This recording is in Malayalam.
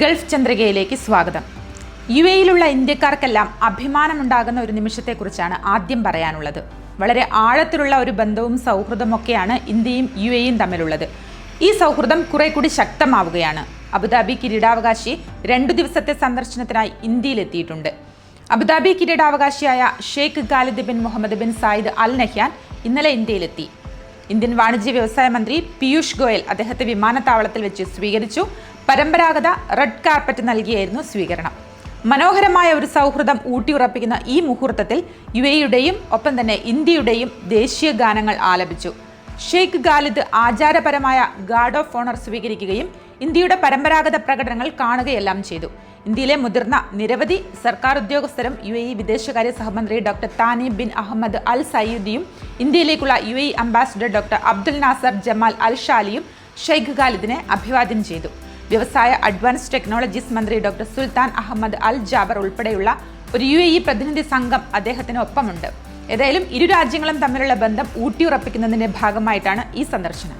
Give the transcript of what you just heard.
ഗൾഫ് ചന്ദ്രികയിലേക്ക് സ്വാഗതം. യു എയിലുള്ള ഇന്ത്യക്കാർക്കെല്ലാം അഭിമാനമുണ്ടാകുന്ന ഒരു നിമിഷത്തെക്കുറിച്ചാണ് ആദ്യം പറയാനുള്ളത്. വളരെ ആഴത്തിലുള്ള ഒരു ബന്ധവും സൗഹൃദമൊക്കെയാണ് ഇന്ത്യയും യു എയും തമ്മിലുള്ളത്. ഈ സൗഹൃദം കുറെ കൂടി ശക്തമാവുകയാണ്. അബുദാബി കിരീടാവകാശി രണ്ടു ദിവസത്തെ സന്ദർശനത്തിനായി ഇന്ത്യയിലെത്തിയിട്ടുണ്ട്. Abu Dhabi കിരീടാവകാശിയായ Sheikh Khalid bin Mohammed bin Zayed Al Nahyan ഇന്നലെ ഇന്ത്യയിലെത്തി. ഇന്ത്യൻ വാണിജ്യ വ്യവസായ മന്ത്രി പീയൂഷ് ഗോയൽ അദ്ദേഹത്തെ വിമാനത്താവളത്തിൽ വെച്ച് സ്വീകരിച്ചു. പരമ്പരാഗത റെഡ് കാർപ്പറ്റ് നൽകിയായിരുന്നു സ്വീകരണം. മനോഹരമായ ഒരു സൗഹൃദം ഊട്ടിയുറപ്പിക്കുന്ന ഈ മുഹൂർത്തത്തിൽ യു എയുടെയും ഒപ്പം തന്നെ ഇന്ത്യയുടെയും ദേശീയ ഗാനങ്ങൾ ആലപിച്ചു. ഷെയ്ഖ് ഖാലിദ് ആചാരപരമായ ഗാർഡ് ഓഫ് ഓണർ സ്വീകരിക്കുകയും ഇന്ത്യയുടെ പരമ്പരാഗത പ്രകടനങ്ങൾ കാണുകയെല്ലാം ചെയ്തു. ഇന്ത്യയിലെ മുതിർന്ന നിരവധി സർക്കാർ ഉദ്യോഗസ്ഥരും യു എ ഇ വിദേശകാര്യ സഹമന്ത്രി doctor Thani bin Ahmed Al സയ്യുദിയും ഇന്ത്യയിലേക്കുള്ള U A E ambassador doctor Abdul Nasser Jamal Al ഷാലിയും Sheikh ഖാലിദിനെ അഭിവാദ്യം ചെയ്തു. വ്യവസായ അഡ്വാൻസ് ടെക്നോളജീസ് മന്ത്രി doctor Sultan Ahmed Al Jaber ഉൾപ്പെടെയുള്ള ഒരു യു എ ഇ പ്രതിനിധി സംഘം അദ്ദേഹത്തിന് ഒപ്പമുണ്ട്. ഏതായാലും ഇരു രാജ്യങ്ങളും തമ്മിലുള്ള ബന്ധം ഊട്ടിയുറപ്പിക്കുന്നതിന്റെ ഭാഗമായിട്ടാണ് ഈ സന്ദർശനം.